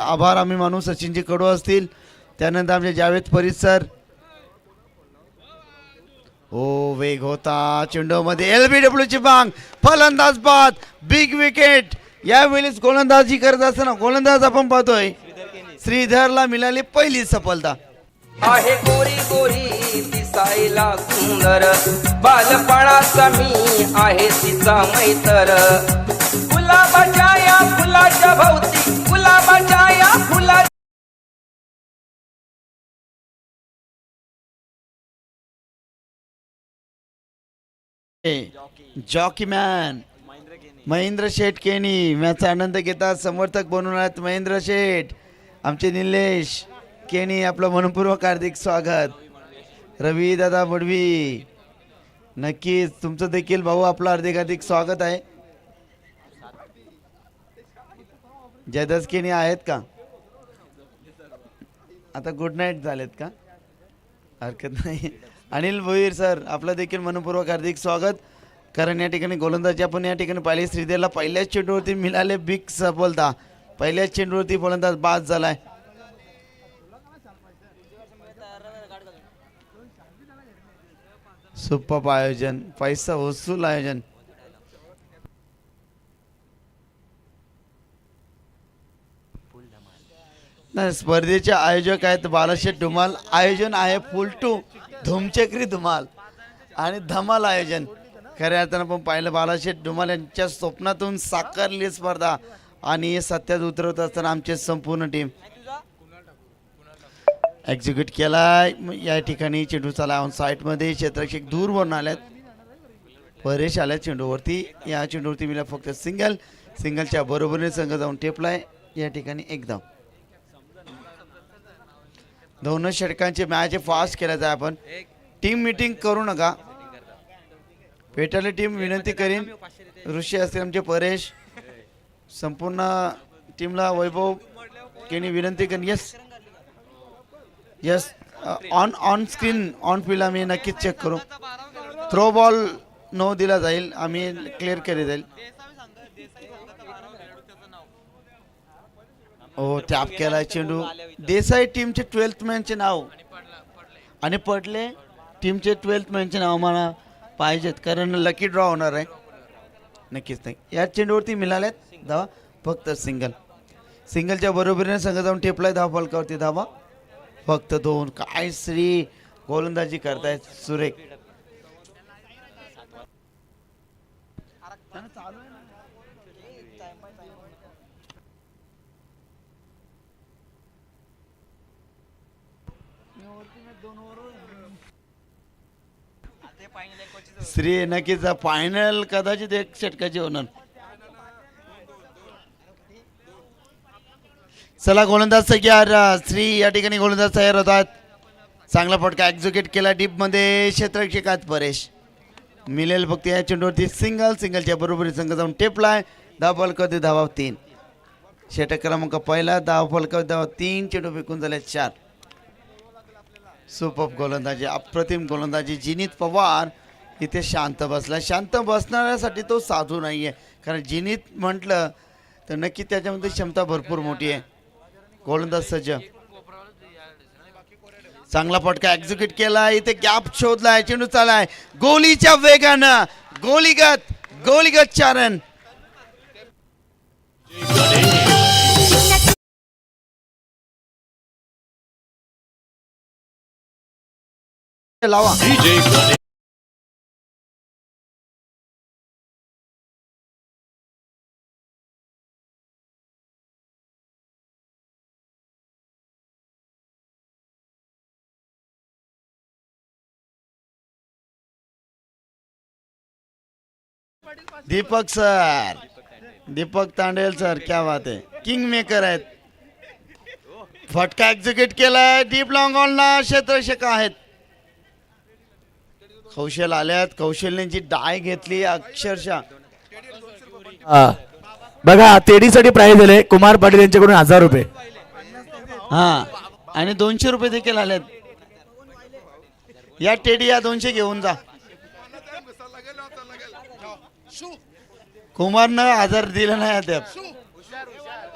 आभार आम्ही मानू सचिनजी कडू असतील. त्यानंतर आमचे जावेद फरीद सर. ओ वेग होता. चेंडूमध्ये एल बी डब्ल्यू ची बांग फलंदाज बाद. बिग विकेट यावेळेस गोलंदाजी करत असताना गोलंदाज आपण पाहतोय. श्रीधरला मिळाली पहिली सफलता. आहे गोरी गोरी दिसायला सुंदर. बालपणाचा मी आहे तिचा मैतर. गुलाबाच्या या फुलाच्या भोवती गुलाबाच्या या फुला जॉकी मॅन महेंद्र शेठ केनी मॅचा आनंद घेतात समर्थक बनून आहेत महेंद्र शेठ आमचे निलेश केनी आपलं मनपूर्वक हार्दिक स्वागत. रवी दादा बडवी नक्कीच तुमचं देखील भाऊ आपलं हार्दिक हार्दिक स्वागत आहे. जयदस आहेत का? आता गुड नाईट झालेत का? हरकत नाही. अनिल भोईर सर आपलं देखील मनपूर्वक हार्दिक स्वागत. कारण या ठिकाणी गोलंदाजी आपण या ठिकाणी पाहिली. श्रीदेवला पहिल्याच चेंडूवरती मिळाले बिग सफलता. पहिल्याच चेंडूवरती गोलंदाज बाद झालाय. सुप आयोजन पैसा वसूल आयोजन. नाही स्पर्धेचे आयोजक आहेत बालाशेठ धुमाल आयोजन आहे फुल टू धुमचक्री धुमाल आणि धमाल आयोजन. खऱ्या अर्थानं पण पाहिलं बालाशेठ धुमाल यांच्या स्वप्नातून साकारली स्पर्धा आणि सत्यात उतरवत असताना आमची संपूर्ण टीम एक्झिक्यूट केला या ठिकाणी चेंडू चाला ऑन साईटमध्ये क्षेत्रक्षक दूरवरून आल्यात परेश आल्या चेंडूवरती. या चेंडूवरती मिळाला फक्त सिंगल सिंगलच्या बरोबरीने संघ जाऊन टेपलाय. या ठिकाणी एकदम. दोनच षटकांचे मॅच फास्ट केला जाय आपण. टीम मीटिंग करू नका. पेटाले टीम विनंती करीन. ऋषी असतील आमचे परेश. संपूर्ण टीमला वैभव केनी विनंती करीन. Yes yes on on screen on field आम्ही नक्कीच चेक करू. थ्रो बॉल नो दिला जाईल. आम्ही क्लिअर केले जाईल. हो टॅप केलाय चेंडू. देसाई टीमचे ट्वेल्थ मॅनचे नाव. आणि पडले टीमचे ट्वेल्थ मॅनचे नाव मला पाहिजेत कारण लकी ड्रॉ होणार आहे. नक्कीच नाही. या चेंडूवरती मिळाल्यात धावा फक्त सिंगल सिंगलच्या बरोबरीने संघ जाऊन टेपलाय धावा फलकावरती धावा. फक्त दोन. काय श्री गोलंदाजी करतायत सुरेख. श्री नक्कीच फायनल कदाचित एक षटकाची होणार. चला गोलंदाज तयार श्री या ठिकाणी गोलंदाज तयार होतात. चांगला फटका एक्झिक्यूट केला डीपमध्ये क्षेत्रक्षकात परेश. मिळेल फक्त या चेंडूवरती सिंगल सिंगलच्या बरोबरी संघ जाऊन टेपलाय दहा फलकावती धावा तीन. षटक क्रमांक पहिला दहा फलकावती धावा तीन चेंडू फेकून झाले चार. सुपप गोलंदाजी अप्रतिम गोलंदाजी जिनीत पवार इथे शांत बसला. शांत बसणाऱ्यासाठी तो साधू नाही आहे कारण जिनीत म्हटलं तर नक्की त्याच्यामध्ये क्षमता भरपूर मोठी आहे. गोलंदाज सज्ज. चांगला फटका एक्झिक्यूट केला. इथे गॅप शोधलाय. चेंडू चालाय गोलीच्या वेगानं. गोलीगत. गोलीगत चारण. लावा. दीपक सर. दीपक तांडेल सर क्या बात आहे किंग मेकर आहेत. फटका एक्झिक्यूट केलाय. डीप लॉंग ऑनला क्षेत्ररक्षक आहेत. कौशल आल्यात. कौशल्यांची डाय घेतली अक्षरशः. हा. बघा तेडीसाठी प्राइस दिले. कुमार पाटील यांच्याकडून हजार रुपये. हा. आणि दोनशे रुपये देखील आलेत. या टेडी या दोनशे घेऊन जा. कुमारनं हजार दिला नाही अद्याप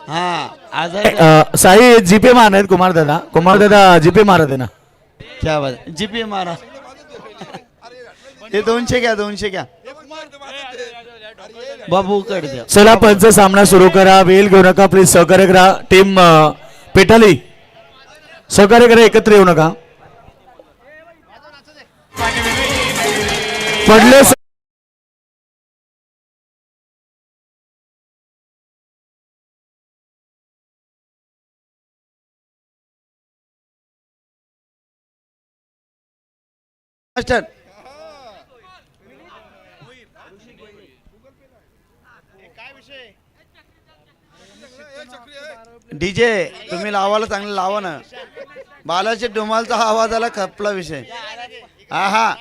हा आजार अ, साई जीपे मारणार कुमार दादा. कुमार दादा जीपे मारत आहे ना. क्या बात. जीपी मारा. हे दोनशे घ्या दोनशे घ्या. बाबू द्या चला पंच सामना सुरू करा. वेल घेऊ नका प्लीज सहकार्य करा टीम अ, पेटाली. सहकार्य करा एकत्र येऊ नका. पडले स- मास्टर डीजे तुम्ही लावायला चांगलं लावा ना. बालाच्या डोमालचा आवाज आला खपला विषय. हा हा.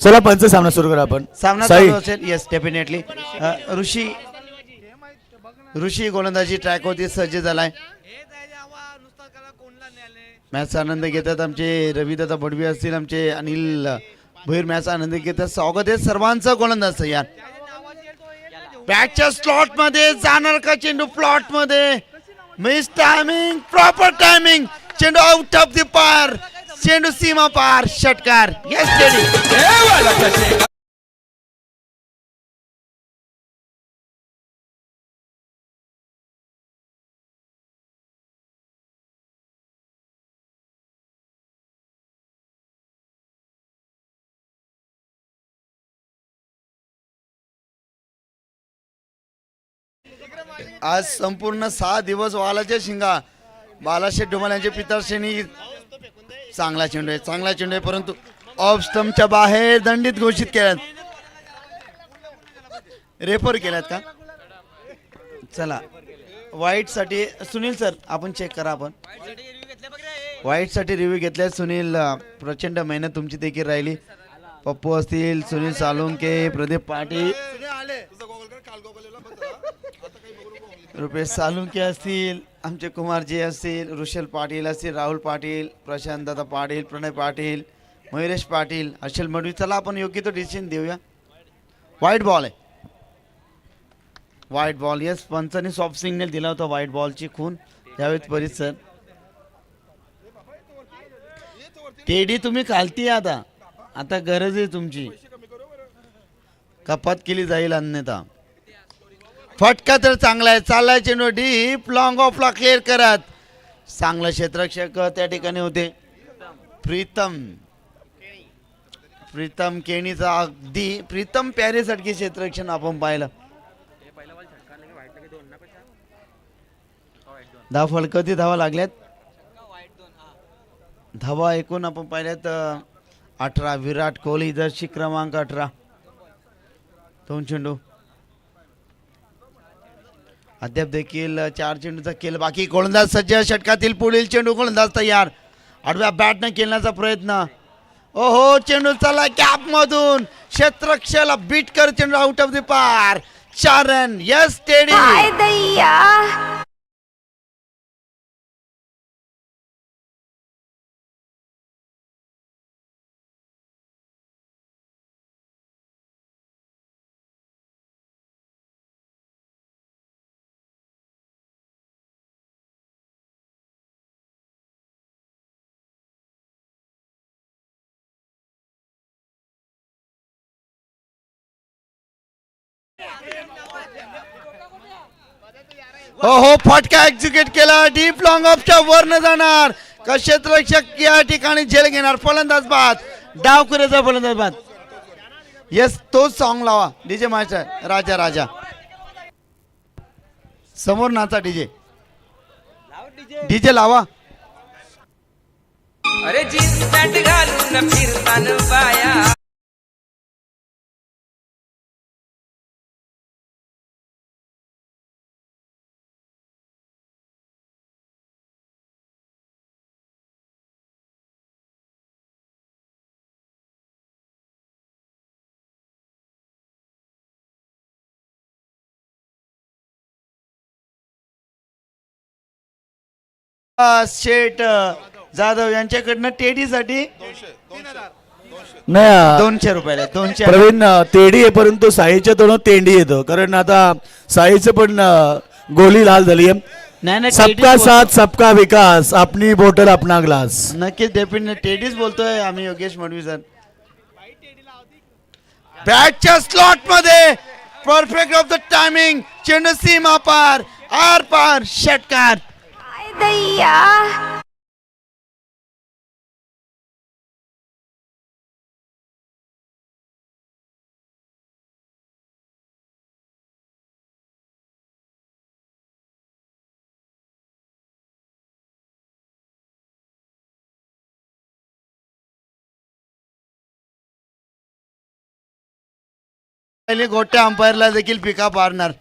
चला पंच सामना सुरू करा आपण. सामना चालू असेल. येस डेफिनेटली ऋषी. ऋषी गोलंदाजी ट्रॅक होती सज्ज झालाय. मॅचचा आनंद घेतात आमचे रविदादा बडवी असतील आमचे अनिल भोईर मॅचचा आनंद घेतात. स्वागत आहे सर्वांचं गोलंदाज यार बॅटच्या स्लॉटमध्ये जाणार का चेंडू प्लॉटमध्ये? मिस टायमिंग प्रॉपर टायमिंग चेंडू आउट ऑफ द पार चेंडू सीमा पार षटकार येस आज संपूर्ण सहा दिवस वालाच्या शिंगा. बालाशेठ डोमाल यांच्या पितरशेनी चांगला चेंडू आहे चांगला चेंडू आहे परंतु ऑफ स्टंपच्या बाहेर दंडित घोषित केल्यात. रेफर केल्यात का? चला वाईटसाठी सुनील सर आपण चेक करा आपण. वाईटसाठी रिव्ह्यू घेतलाय सुनील प्रचंड मेहनत तुमची देखील राहिली. पप्पू असतील सुनील सालुंके प्रदीप पाटील. रुपेश सालुंके असतील आमचे कुमारजी असतील ऋषल पाटील असतील राहुल पाटील प्रशांतदादा पाटील प्रणय पाटील मयुरेश पाटील हर्षल मडवी चला आपण योग्य तो डिसिजन देऊया. वाईट बॉल आहे. वाईट बॉल येस पंचाने सॉफ्ट सिग्नल दिला होता वाईट बॉलची खून. त्यावेळेस परित सर टेडी तुम्ही खालती आता. आता गरज आहे तुमची. कपात केली जाईल अन्यथा. फटका तर चांगला आहे. चाललाय चेंडू. डीप लॉंग ऑफला क्लिअर करत. चांगलं क्षेत्रक्षक त्या ठिकाणी होते. प्रीतम. प्रीतम केणीचा अगदी प्रीतम प्यारेसारखी क्षेत्रक्षण आपण पाहिलं. दहा फलकती धावा लागल्यात. धावा एकूण आपण पाहिल्यात अठरा. विराट कोहली जर्सी क्रमांक अठरा. दोन चेंडू. अद्याप देखील चार चेंडूचा केल बाकी. गोलंदाज सज्ज षटकातील पुढील चेंडू गोलंदाज तयार. आडव्या बॅटनं खेळण्याचा प्रयत्न. ओहो चेंडू चला गॅप मधून. क्षेत्रक्षला बीट कर चेंडू आउट ऑफ द पार चार रन यस टेडी हो हो फटका एक्झिक्यूट केला. डीप लॉंग ऑफच्या न जाणार. का क्षेत्ररक्षक या ठिकाणी झेल घेणार. फलंदाज बाद. डाव कुरेचा फलंदाज बाद. येस तोच सॉन्ग लावा. डीजे मास्टर राजा राजा. समोर नाचा डीजे डीजे लावा. अरे जीन्स पॅन्ट घालून फिरतान बाया शेठ जाधव यांच्याकडनं टेडीसाठी नाही दोनशे रुपयाला दोनशे प्रवीण तेडी आहे परंतु साईच्या तोंडात तेंडी येतं. कारण आता साईचं पण गोली लाल झाली आहे. नाही नाही सबका साथ सबका विकास. अपनी बोटल अपना ग्लास. नक्कीच डेफिनेट टेडीच बोलतोय आम्ही योगेश मडवी सर. बॅटच्या स्लॉटमध्ये परफेक्ट ऑफ द टायमिंग चेंडू सीमा पार आर पार षटकार. दैया पहिले गोट्या अंपायरला देखील पिका पारणार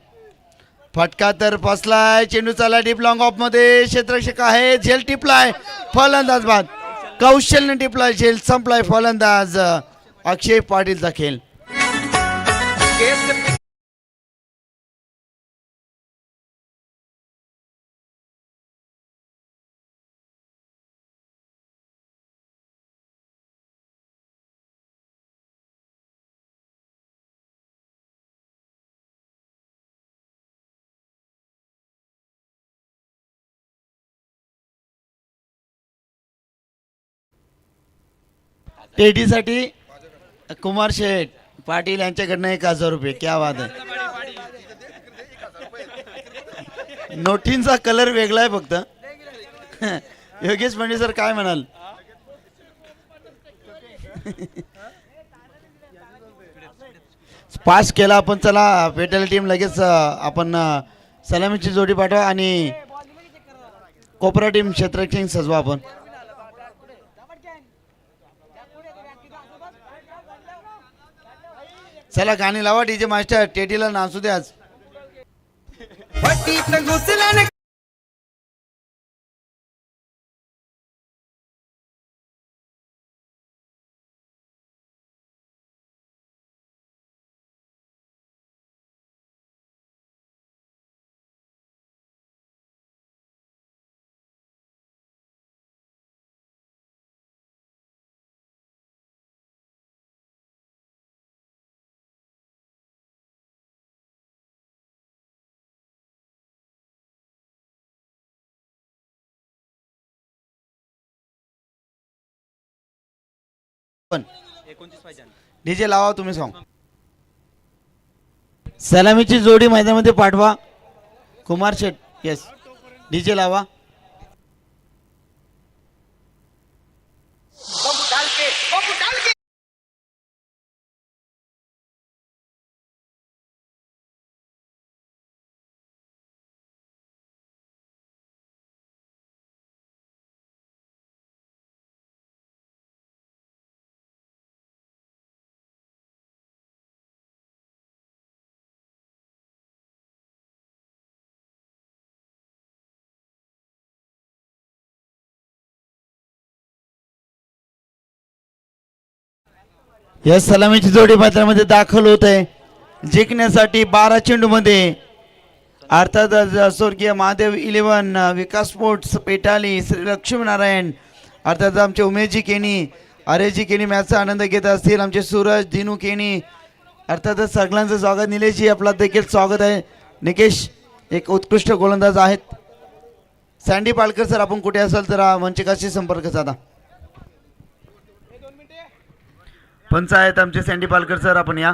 फटका तर फसलाय चेंडू चाला डीप लॉंग ऑफमध्ये. क्षेत्रक्षक आहे झेल टिपलाय फलंदाज बाद. कौशल्य टिपलाय झेल संपलाय फलंदाज. अक्षय पाटीलचा खेळ. टेडीसाठी कुमार शेठ पाटील यांच्याकडनं एक हजार रुपये. क्या वाद आहे. नोटींचा कलर वेगळा आहे फक्त. योगेश पंडित सर काय म्हणाल? पास केला आपण चला पेटल टीम लगेच आपण सलामीची जोडी पाठवा आणि कोपरा टीम क्षेत्रक्षिंग सजवा आपण. चला गाणी लावा डीजे मास्टर टेटीला नाचू द्या पण. डीजे लावा तुम्ही सॉंग सलामीची जोडी मैदानामध्ये पाठवा. कुमार शेट येस डीजे लावा. या सलामीची जोडी मैदानामध्ये दाखल होत आहे. जिंकण्यासाठी बारा चेंडूमध्ये अर्थात स्वर्गीय महादेव इलेव्हन विकास स्पोर्ट्स पेटाली श्री लक्ष्मीनारायण अर्थात आमचे उमेशजी केणी अरेजी केनी मॅचचा आनंद घेत असतील. आमचे सूरज दिनू केणी अर्थातच सगळ्यांचं स्वागत. निलेशजी आपला देखील स्वागत आहे. निकेश एक उत्कृष्ट गोलंदाज आहेत. सँडी पालकर सर आपण कुठे असाल तर मंचकाशी संपर्क साधा. पंच आहेत आमचे सँडी पालकर सर आपण या.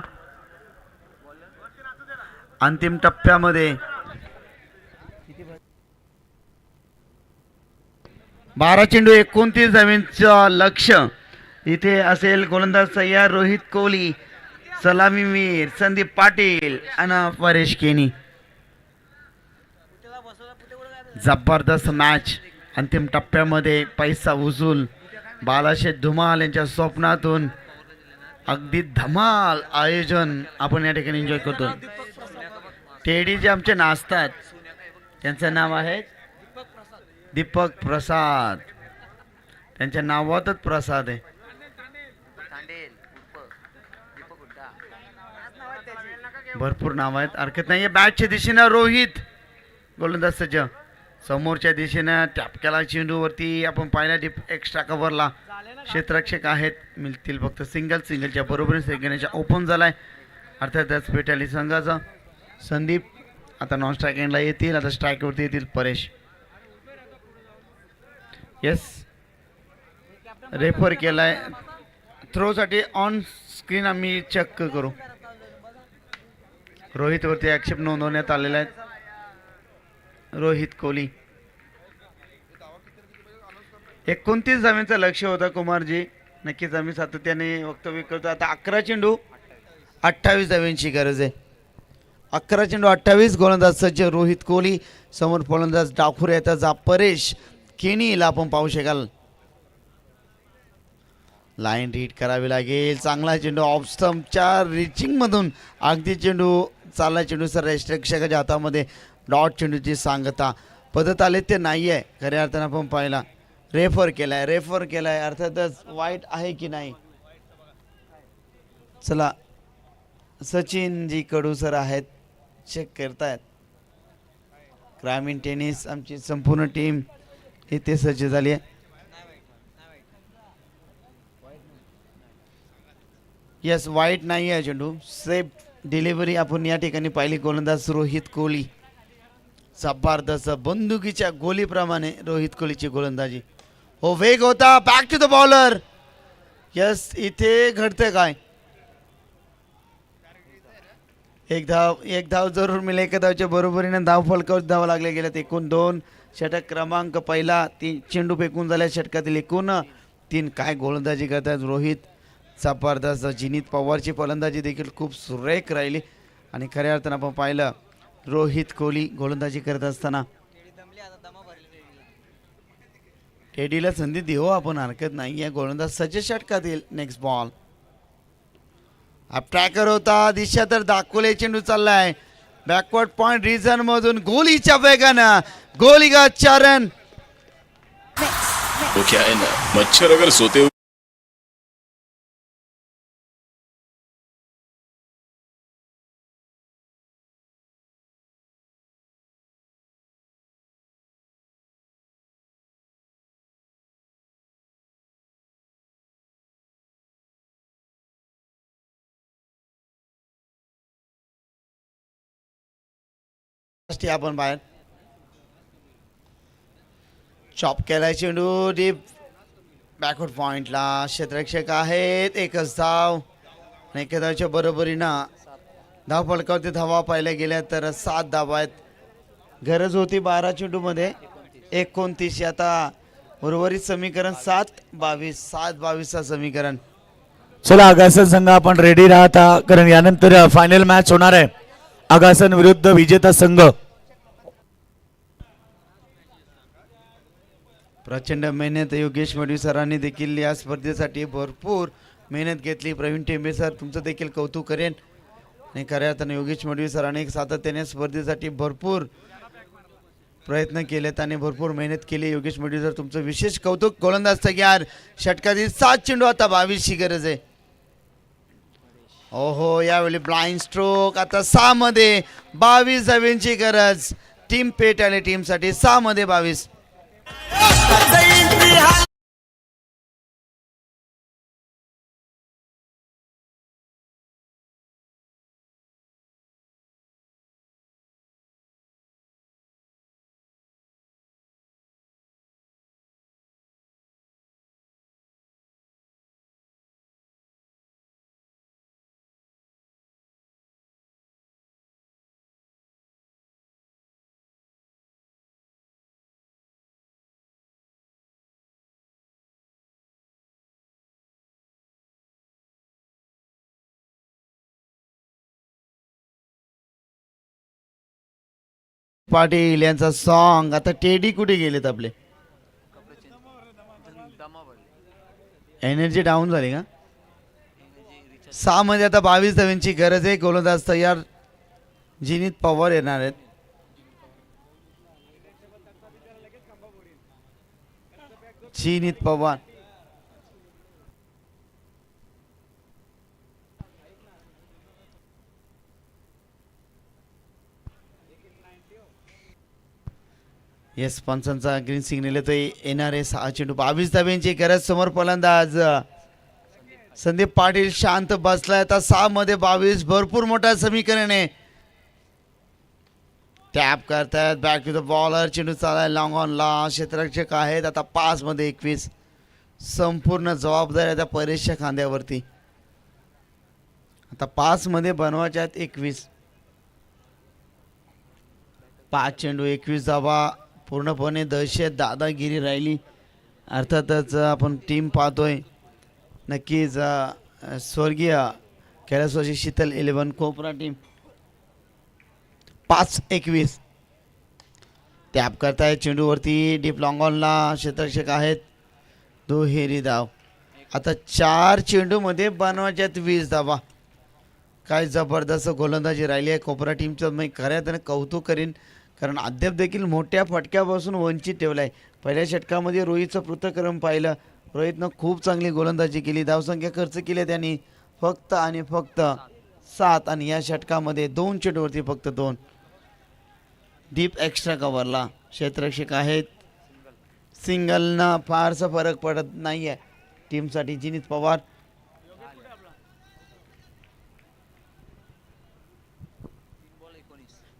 अंतिम टप्प्यामध्ये. बारा चेंडू एकोणतीस धावेंचं लक्ष. इथे असेल गोलंदाज सय्यार रोहित कोहली सलामी मीर संदीप पाटील आणि परेश केनी. जबरदस्त मॅच अंतिम टप्प्यामध्ये पैसा उजूल बालाशेठ धुमाल यांच्या स्वप्नातून अगदी धमाल आयोजन आपण या ठिकाणी एन्जॉय करतो. टेडी जे आमचे नाचतात. त्यांचं नाव आहे दीपक प्रसाद. त्यांच्या नावातच प्रसाद आहे. भरपूर नाव आहेत. हरकत नाही बॅटच्या दिशेनं रोहित. गोलंदाज सज्ज. समोरच्या दिशेनं टॅपक्याला चेंडूवरती आपण पाहिल्या डिप एक्स्ट्रा कव्हरला क्षेत्ररक्षक आहेत मिळतील फक्त सिंगल सिंगलच्या बरोबरीने सेकंडच्या ओपन झाला आहे अर्थातच पेटाली संघाचा. संदीप आता नॉन स्ट्राईक एंडला येतील आता स्ट्राईकवरती येतील परेश. येस रेफर केला आहे थ्रोसाठी ऑन स्क्रीन आम्ही चेक करू. रोहितवरती आक्षेप नोंदवण्यात आलेला आहे. रोहित कोहली. एकोणतीस धाव्यांचं लक्ष होतं कुमारजी. नक्कीच आम्ही सातत्याने वक्तव्य करतो. आता अकरा चेंडू अठ्ठावीस धाव्यांची गरज आहे. अकरा चेंडू अठ्ठावीस गोलंदाज सज्ज रोहित कोहली समोर फलंदाज डाखुर येताचा परेश केनीला आपण पाहू शकाल. लाईन रीड करावी लागेल. चांगला चेंडू ऑफस्टमच्या रिचिंगमधून अगदी चेंडू चालला चेंडू सर रक्षकाच्या हातामध्ये. डॉट चेंडूची सांगता. पदत आले ते नाही आहे खऱ्या अर्थानं आपण पाहिला. रेफर केलाय. रेफर केलाय. अर्थातच वाईट आहे की नाही? चला. सचिन जी कडू सर आहेत. चेक करतायत. ग्रामीण टेनिस आमची संपूर्ण टीम इथे सज्ज झाली आहे. यस वाईट नाही आहे चेंडू सेफ डिलिव्हरी आपण या ठिकाणी पाहिली. गोलंदाज रोहित कोहली. जबरदस्त बंदुकीच्या गोलीप्रमाणे रोहित कोहलीची गोलंदाजी. हो वेग होता. Back to the bowler yes इथे घडतंय काय? एक धाव एक धाव जरूर मिळेल. एका धावच्या बरोबरीने धाव फलकावर धाव लागले गेल्यात एकूण दोन षटक क्रमांक पहिला तीन चेंडू फेकून झाल्या षटकातील एकूण तीन. काय गोलंदाजी करतात रोहित. जबरदस्त जिनीत पवारची फलंदाजी देखील खूप सुरेख राहिली. आणि खऱ्या अर्थानं आपण पाहिलं रोहित कोहली गोलंदाजी करत असताना. टेडीला संधी देऊ आपण हरकत नाही. या गोलंदाज सज्ज देईल नेक्स्ट बॉल ट्रॅकर होता दिशा तर दाखवले चेंडू चाललाय. बॅकवर्ड पॉइंट रिझन मधून गोलीच्या वेगानं गोली का चारण मच्छर अगर सोते हुए आपण बाहेर चॉप केलाय चेंडू डीप बॅकवर्ड पॉइंटला क्षेत्ररक्षक आहेत. एकच धाव. नाही एका धावच्या बरोबरीनं धाव फलकावरती धावा पाहिल्या गेल्या तर सात धावा आहेत. गरज होती बारा चेंडूमध्ये. एकोणतीस आता उर्वरित समीकरण सात बावीस. सात बावीसचा समीकरण. चला आगासन संघ आपण रेडी राहता. कारण यानंतर फायनल मॅच होणार आहे. आगासन विरुद्ध विजेता संघ. प्रचंड मेहनत योगेश मडवी सरांनी देखील या स्पर्धेसाठी भरपूर मेहनत घेतली. प्रवीण टेंबे सर तुमचं देखील कौतुक करेन. आणि खऱ्या अर्थाने योगेश मडवी सरांनी सातत्याने स्पर्धेसाठी भरपूर प्रयत्न केलेत आणि भरपूर मेहनत केली. योगेश मडवी सर तुमचं विशेष कौतुक. गोलंदाज तयार. षटकातील सात चेंडू आता बावीसची गरज आहे. ओहो यावेळी ब्लाइंड स्ट्रोक आता सहा मध्ये बावीस धाव्यांची गरज. टीम पेट आणि टीमसाठी सहा मध्ये बावीस. पाटील यांचा सॉन्ग आता टेडी कुठे गेलेत आपले? एनर्जी डाऊन झाली का? सहा मध्ये आता बावीस धाव्यांची गरज आहे. गोलंदाज तयार जिनीत पवार येणार आहेत. जिनीत पवार. येस पंचांचा ग्रीन सिग्नल येतोय येणार आहे सहा चेंडू बावीस धाब्यांची गरज समोर फलंदाज संदीप पाटील शांत बसलाय आता सहा मध्ये बावीस भरपूर मोठा समीकरण आहे टॅप करतायत बॅक टू द बॉलर चेंडू चालाय लॉंग ऑनला क्षेत्ररक्षक आहेत आता पाचमध्ये एकवीस संपूर्ण जबाबदारी आता परेशच्या खांद्यावरती आता पाचमध्ये बनवायचे आहेत एकवीस पाच चेंडू एकवीस धावा पूर्णपणे दहशत दादागिरी राहिली. अर्थातच आपण टीम पाहतोय. नक्कीच स्वर्गीय कैलासवासी शीतल इलेव्हन कोपरा टीम पाच एकवीस. टॅप करतायत चेंडूवरती. डीप लॉंगॉनला ऑनला आहेत. दुहेरी धाव. आता चार चेंडूमध्ये बनवायचे आहेत वीस धावा. काय जबरदस्त गोलंदाजी राहिली आहे. कोपरा टीमचं मी खऱ्या त्यानं कौतुक करीन. कारण अद्याप देखील मोठ्या फटक्यापासून वंचित ठेवलं आहे पहिल्या षटकामध्ये रोहितचं पृथक्क्रम पाहिलं. रोहितनं खूप चांगली गोलंदाजी केली. धावसंख्या खर्च केली त्यांनी. फक्त आणि फक्त सात आणि या षटकामध्ये दोन चेंडूवरती फक्त दोन. डीप एक्स्ट्रा कव्हरला क्षेत्ररक्षक आहेत. सिंगलनं फारसा फरक पडत नाही आहे टीमसाठी जिनीत पवार.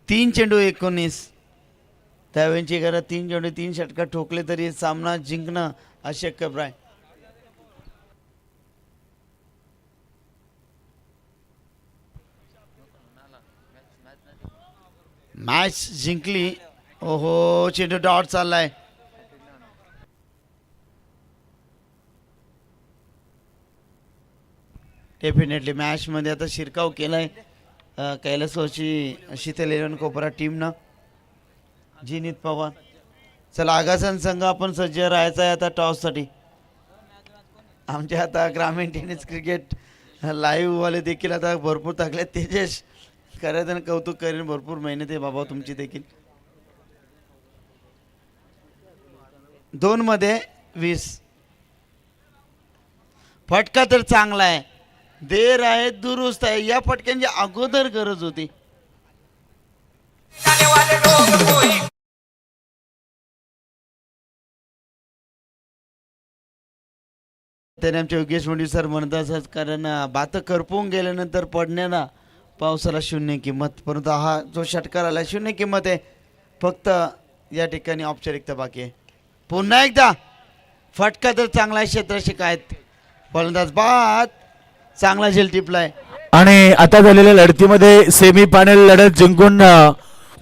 तीन चेंडू एकोणीस. त्यावेळी गरज तीन चेंडू तीन षटकात ठोकले तरी सामना जिंकणं अशक्य प्राय. मॅच जिंकली. ओहो चेंडू डॉट चाललाय. डेफिनेटली मॅचमध्ये आता शिरकाव केलाय. कैलासवाची शीतल इलेव्हन कोपरा टीमनं जिनीत पवार. चला आगासन संघ आपण सज्ज राहायचा आहे आता टॉससाठी. आमच्या आता ग्रामीण टेनिस क्रिकेट लाईव्हवाले देखील आता भरपूर टाकले तेजेश खरं आणि कौतुक करेन भरपूर मेहनत आहे बाबा तुमची देखील. दोनमध्ये वीस. फटका तर चांगला आहे. देर आहे दुरुस्त आहे या फटक्यांची अगोदर गरज होती. त्याने आमचे योगेश मोंडी सर म्हणत असत कारण बातं करपून गेल्यानंतर पडण्याला पावसाला शून्य किंमत परंतु हा जो षटकार आला शून्य किंमत आहे. फक्त या ठिकाणी औपचारिकता बाकी आहे. पुन्हा एकदा फटका तर चांगला आहे क्षेत्रशिक आहेत. फलंदाज बाद चांगला झेल टिपलाय. आणि आता झालेल्या लढतीमध्ये सेमी फायनल लढत जिंकून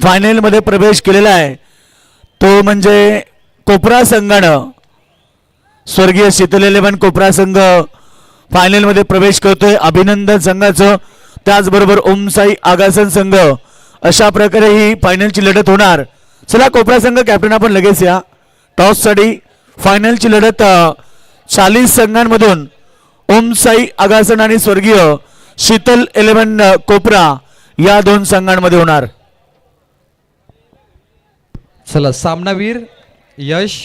फायनलमध्ये प्रवेश केलेला आहे. तो म्हणजे कोपरा संघानं. स्वर्गीय शीतल इलेव्हन कोपरा संघ फायनलमध्ये प्रवेश करतोय. अभिनंदन संघाचं. त्याचबरोबर ओमसाई आगासन संघ. अशा प्रकारे ही फायनलची लढत होणार. चला कोपरा संघ कॅप्टन आपण लगेच या. टॉससाठी फायनलची लढत चाळीस संघांमधून ओमसाई आगासन आणि स्वर्गीय शीतल इलेव्हन कोपरा या दोन संघांमध्ये होणार. चला सामनावीर यश